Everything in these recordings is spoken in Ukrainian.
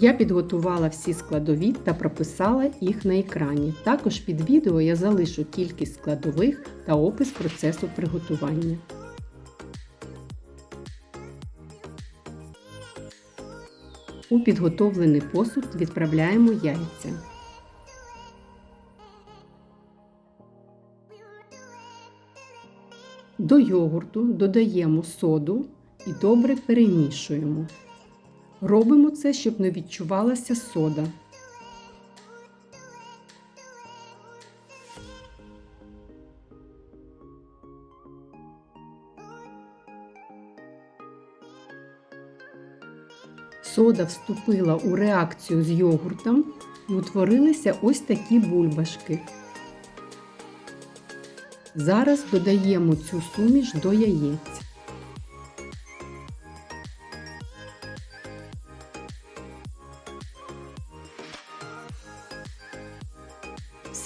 Я підготувала всі складові та прописала їх на екрані. Також під відео я залишу кількість складових та опис процесу приготування. У підготовлений посуд відправляємо яйця. До йогурту додаємо соду і добре перемішуємо. Робимо це, щоб не відчувалася сода. Сода вступила у реакцію з йогуртом і утворилися ось такі бульбашки. Зараз додаємо цю суміш до яєць.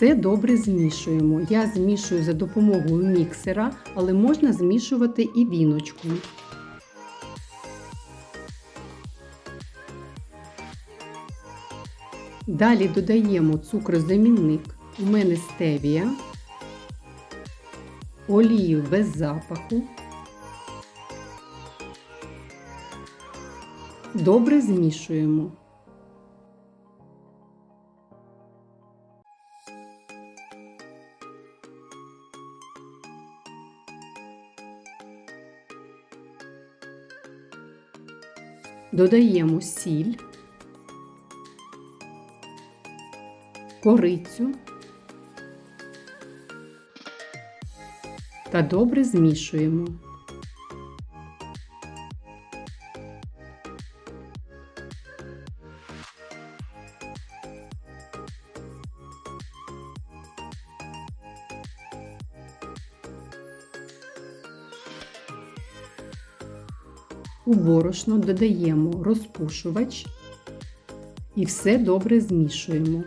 Все добре змішуємо. Я змішую за допомогою міксера, але можна змішувати і віночкою. Далі додаємо цукрозамінник. У мене стевія, олію без запаху. Добре змішуємо. Додаємо сіль, корицю та добре змішуємо. У борошно додаємо розпушувач і все добре змішуємо.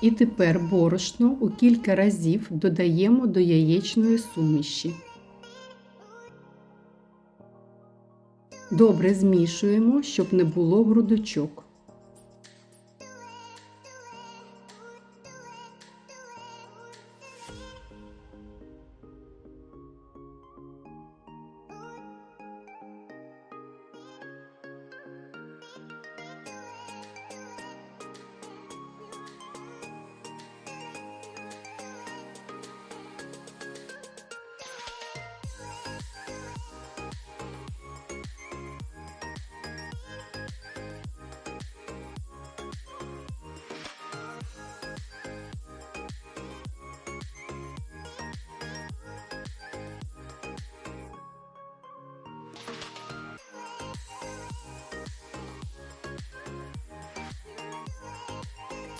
І тепер борошно у кілька разів додаємо до яєчної суміші. Добре змішуємо, щоб не було грудочок.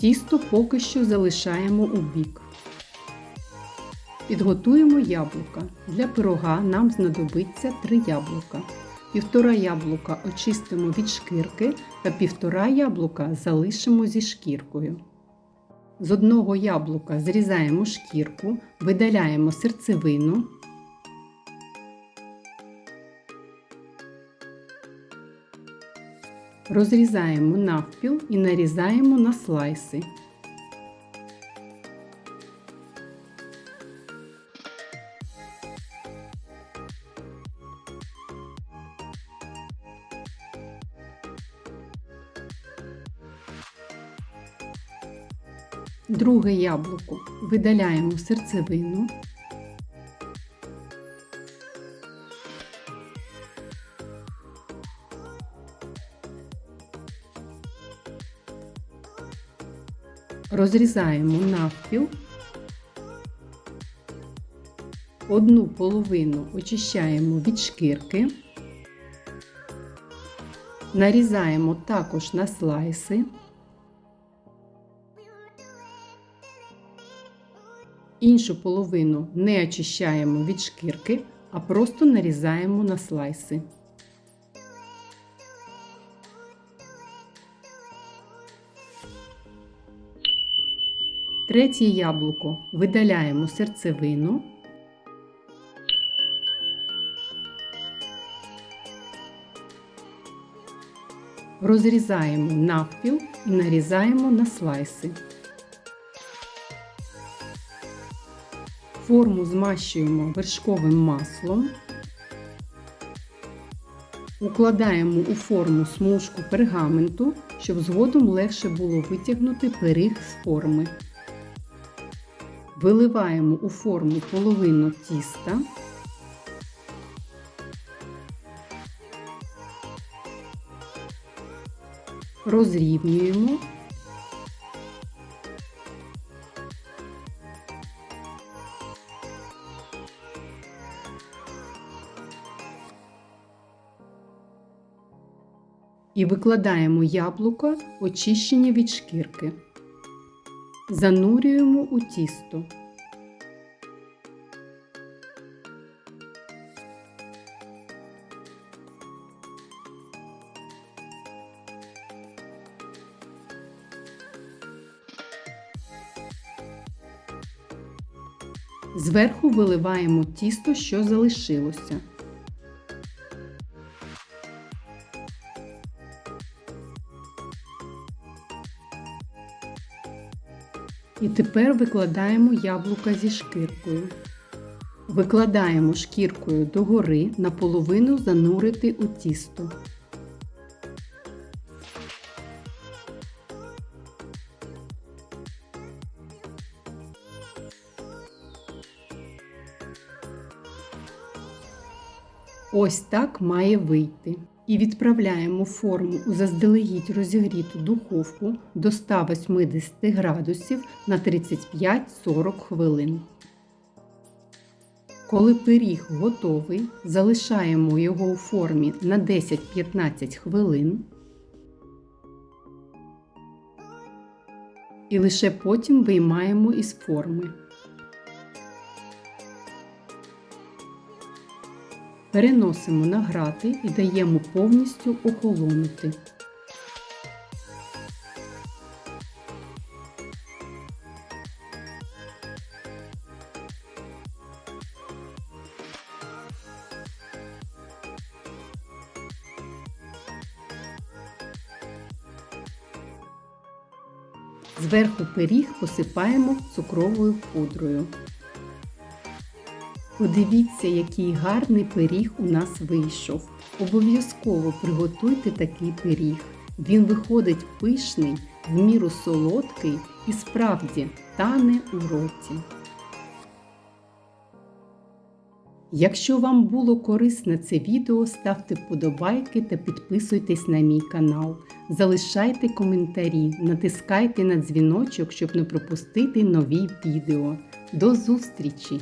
Тісто поки що залишаємо у бік. Підготуємо яблука. Для пирога нам знадобиться 3 яблука. Півтора яблука очистимо від шкірки та півтора яблука залишимо зі шкіркою. З одного яблука зрізаємо шкірку, видаляємо серцевину. Розрізаємо навпіл і нарізаємо на слайси. Друге яблуко видаляємо серцевину. Розрізаємо навпіл. Одну половину очищаємо від шкірки. Нарізаємо також на слайси. Іншу половину не очищаємо від шкірки, а просто нарізаємо на слайси. Третє яблуко видаляємо серцевину. Розрізаємо навпіл і нарізаємо на слайси. Форму змащуємо вершковим маслом. Укладаємо у форму смужку пергаменту, щоб згодом легше було витягнути пиріг з форми. Виливаємо у форму половину тіста. Розрівнюємо. І викладаємо яблука, очищені від шкірки. Занурюємо у тісто. Зверху виливаємо тісто, що залишилося. Тепер викладаємо яблука зі шкіркою. Викладаємо шкіркою догори наполовину занурити у тісто. Ось так має вийти. І відправляємо форму у заздалегідь розігріту духовку до 180 градусів на 35-40 хвилин. Коли пиріг готовий, залишаємо його у формі на 10-15 хвилин. І лише потім виймаємо із форми. Переносимо на грати і даємо повністю охолонути. Зверху пиріг посипаємо цукровою пудрою. Подивіться, який гарний пиріг у нас вийшов. Обов'язково приготуйте такий пиріг. Він виходить пишний, в міру солодкий і справді тане у роті. Якщо вам було корисне це відео, ставте вподобайки та підписуйтесь на мій канал. Залишайте коментарі, натискайте на дзвіночок, щоб не пропустити нові відео. До зустрічі!